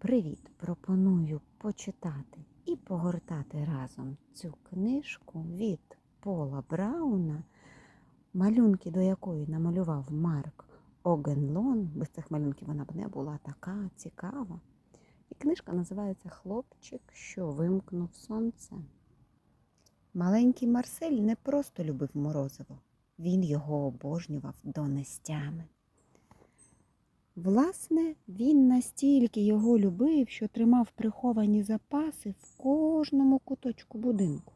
Привіт! Пропоную почитати і погортати разом цю книжку від Пола Брауна, малюнки до якої намалював Марк Огенлон. Без цих малюнків вона б не була така цікава. І книжка називається Хлопчик, що вимкнув сонце. Маленький Марсель не просто любив морозиво, він його обожнював до нестями. Власне, він настільки його любив, що тримав приховані запаси в кожному куточку будинку.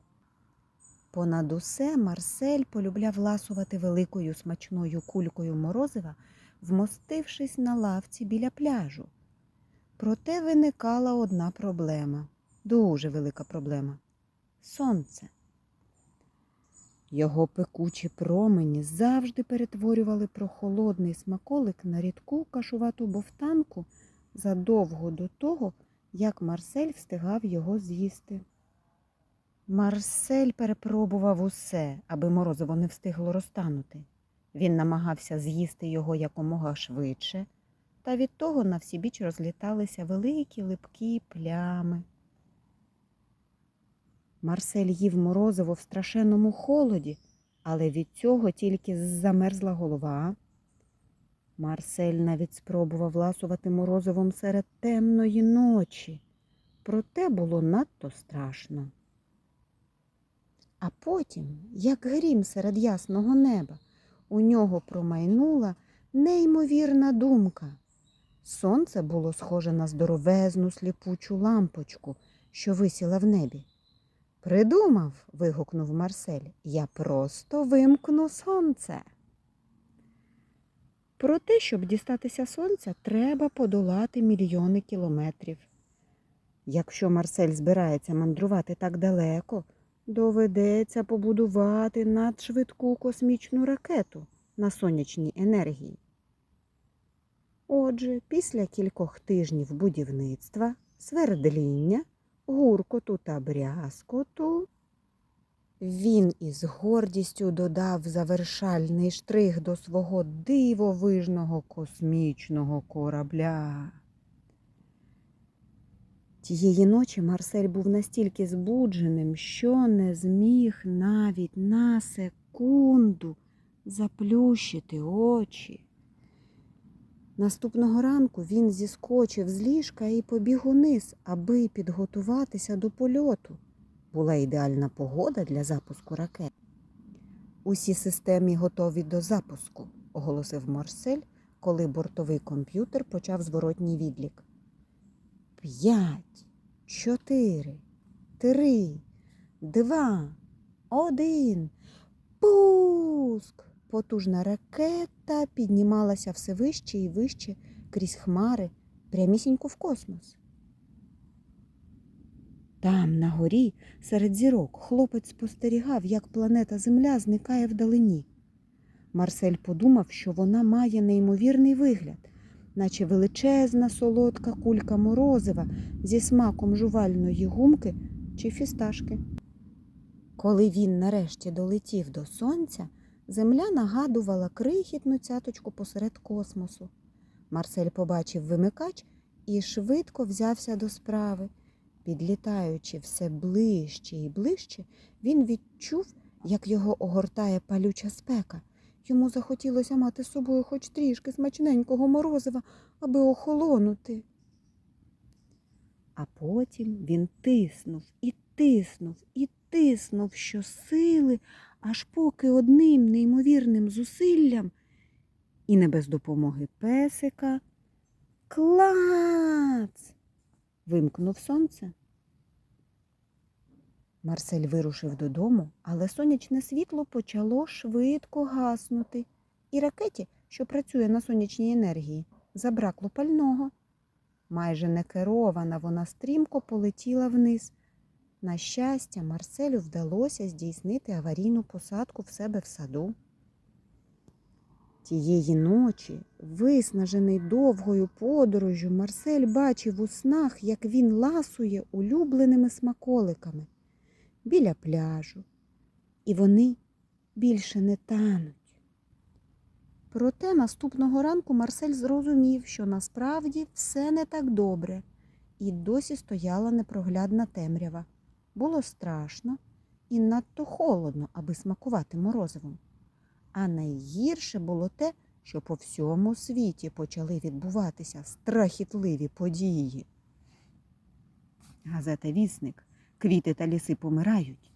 Понад усе Марсель полюбляв ласувати великою смачною кулькою морозива, вмостившись на лавці біля пляжу. Проте виникала одна проблема, дуже велика проблема сонце. Його пекучі промені завжди перетворювали прохолодний смаколик на рідку кашувату бовтанку задовго до того, як Марсель встигав його з'їсти. Марсель перепробував усе, аби морозиво не встигло розтанути. Він намагався з'їсти його якомога швидше, та від того на всі біч розліталися великі липкі плями. Марсель їв морозиво в страшенному холоді, але від цього тільки замерзла голова. Марсель навіть спробував ласувати морозивом серед темної ночі, проте було надто страшно. А потім, як грім серед ясного неба, у нього промайнула неймовірна думка. Сонце було схоже на здоровезну сліпучу лампочку, що висіла в небі. Придумав. вигукнув Марсель. Я просто вимкну сонце. Про те, щоб дістатися сонця, треба подолати мільйони кілометрів. Якщо Марсель збирається мандрувати так далеко, доведеться побудувати надшвидку космічну ракету на сонячній енергії. Отже, після кількох тижнів будівництва, свердління, гуркоту та брязкоту. Він із гордістю додав завершальний штрих до свого дивовижного космічного корабля. Тієї ночі Марсель був настільки збудженим, що не зміг навіть на секунду заплющити очі. Наступного ранку він зіскочив з ліжка і побіг униз, аби підготуватися до польоту. Була ідеальна погода для запуску ракет. Усі системи готові до запуску, оголосив Марсель, коли бортовий комп'ютер почав зворотній відлік. П'ять, чотири, три, два, один. Пуск! Потужна ракета піднімалася все вище і вище крізь хмари, прямісінько в космос. Там, на горі, серед зірок, хлопець спостерігав, як планета Земля зникає вдалині. Марсель подумав, що вона має неймовірний вигляд, наче величезна солодка кулька морозива зі смаком жувальної гумки чи фісташки. Коли він нарешті долетів до сонця, Земля нагадувала крихітну цяточку посеред космосу. Марсель побачив вимикач і швидко взявся до справи. Підлітаючи все ближче і ближче, він відчув, як його огортає палюча спека. Йому захотілося мати з собою хоч трішки смачненького морозива, аби охолонути. А потім він тиснув і тиснув і тиснув щосили, аж поки одним неймовірним зусиллям, і не без допомоги песика, клац! вимкнув сонце. Марсель вирушив додому, але сонячне світло почало швидко гаснути, і ракеті, що працює на сонячній енергії, забракло пального. Майже не керована, вона стрімко полетіла вниз. На щастя, Марселю вдалося здійснити аварійну посадку в себе в саду. Тієї ночі, виснажений довгою подорожю, Марсель бачив у снах, як він ласує улюбленими смаколиками біля пляжу, і вони більше не тануть. Проте наступного ранку Марсель зрозумів, що насправді все не так добре. і досі стояла непроглядна темрява. Було страшно і надто холодно, аби смакувати морозивом. А найгірше було те, що по всьому світі почали відбуватися страхітливі події. Газета Вісник, квіти та ліси помирають.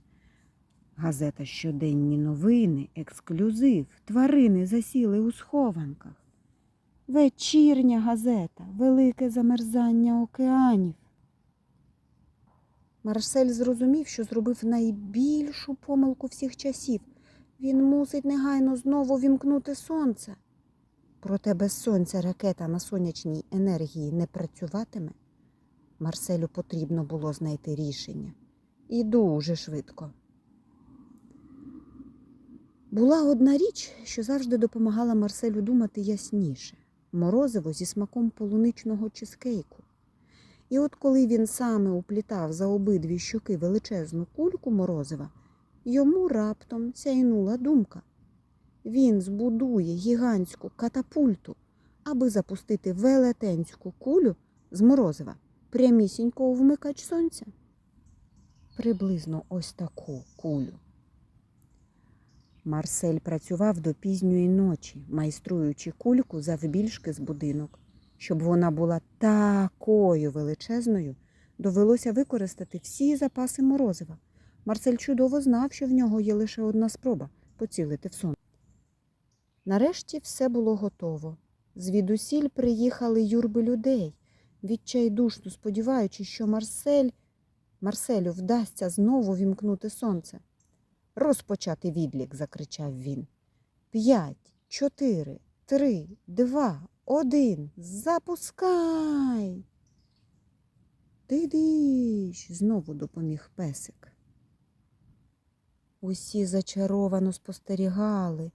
Газета Щоденні новини, ексклюзив, тварини засіли у схованках. Вечірня газета, велике замерзання океанів. Марсель зрозумів, що зробив найбільшу помилку всіх часів. Він мусить негайно знову вімкнути сонце. Проте без сонця ракета на сонячній енергії не працюватиме. Марселю потрібно було знайти рішення. І дуже швидко. Була одна річ, що завжди допомагала Марселю думати ясніше морозиво зі смаком полуничного чизкейку. І от коли він саме уплітав за обидві щоки величезну кульку морозива, йому раптом сяйнула думка. Він збудує гігантську катапульту, аби запустити велетенську кулю з морозива прямісінько у вмикач сонця. Приблизно ось таку кулю. Марсель працював до пізньої ночі, майструючи кульку завбільшки з будинок. Щоб вона була такою величезною, довелося використати всі запаси морозива. Марсель чудово знав, що в нього є лише одна спроба поцілити в сон. Нарешті все було готово. Звідусіль приїхали юрби людей, відчайдушно сподіваючись, що Марсель, Марселю вдасться знову вімкнути сонце. Розпочати відлік, закричав він. П'ять, чотири, три, два, один. Запускай. Ти диш, знову допоміг песик. Усі зачаровано спостерігали,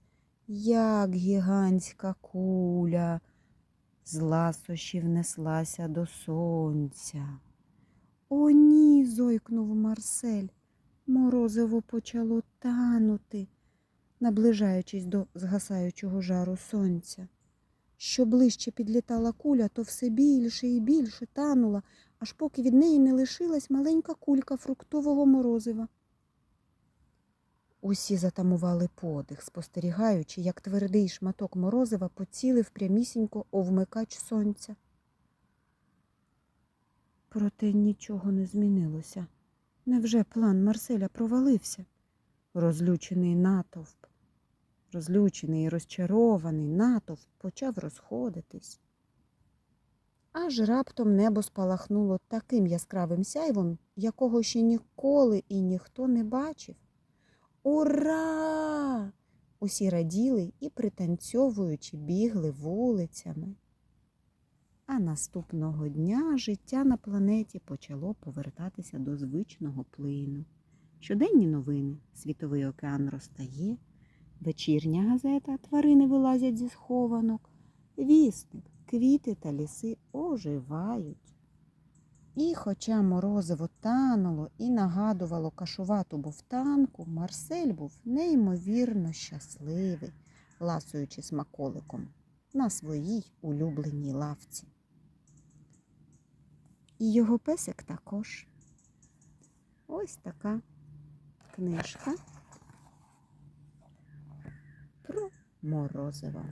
як гігантська куля з ласощів неслася до сонця. О, ні, зойкнув Марсель. Морозиво почало танути, наближаючись до згасаючого жару сонця. Що ближче підлітала куля, то все більше і більше танула, аж поки від неї не лишилась маленька кулька фруктового морозива. Усі затамували подих, спостерігаючи, як твердий шматок морозива поцілив прямісінько у вмикач сонця. Проте нічого не змінилося. Невже план Марселя провалився? Розлючений натовп, розлючений і розчарований натовп почав розходитись. Аж раптом небо спалахнуло таким яскравим сяйвом, якого ще ніколи і ніхто не бачив. Ура! Усі раділи і, пританцьовуючи, бігли вулицями. А наступного дня життя на планеті почало повертатися до звичного плину. Щоденні новини, світовий океан розтає, вечірня газета, тварини вилазять зі схованок, вісник, квіти та ліси оживають. І, хоча морозиво тануло і нагадувало кашувату бовтанку, Марсель був неймовірно щасливий, ласуючи смаколиком на своїй улюбленій лавці. І його песик також. Ось така книжка про морозиво.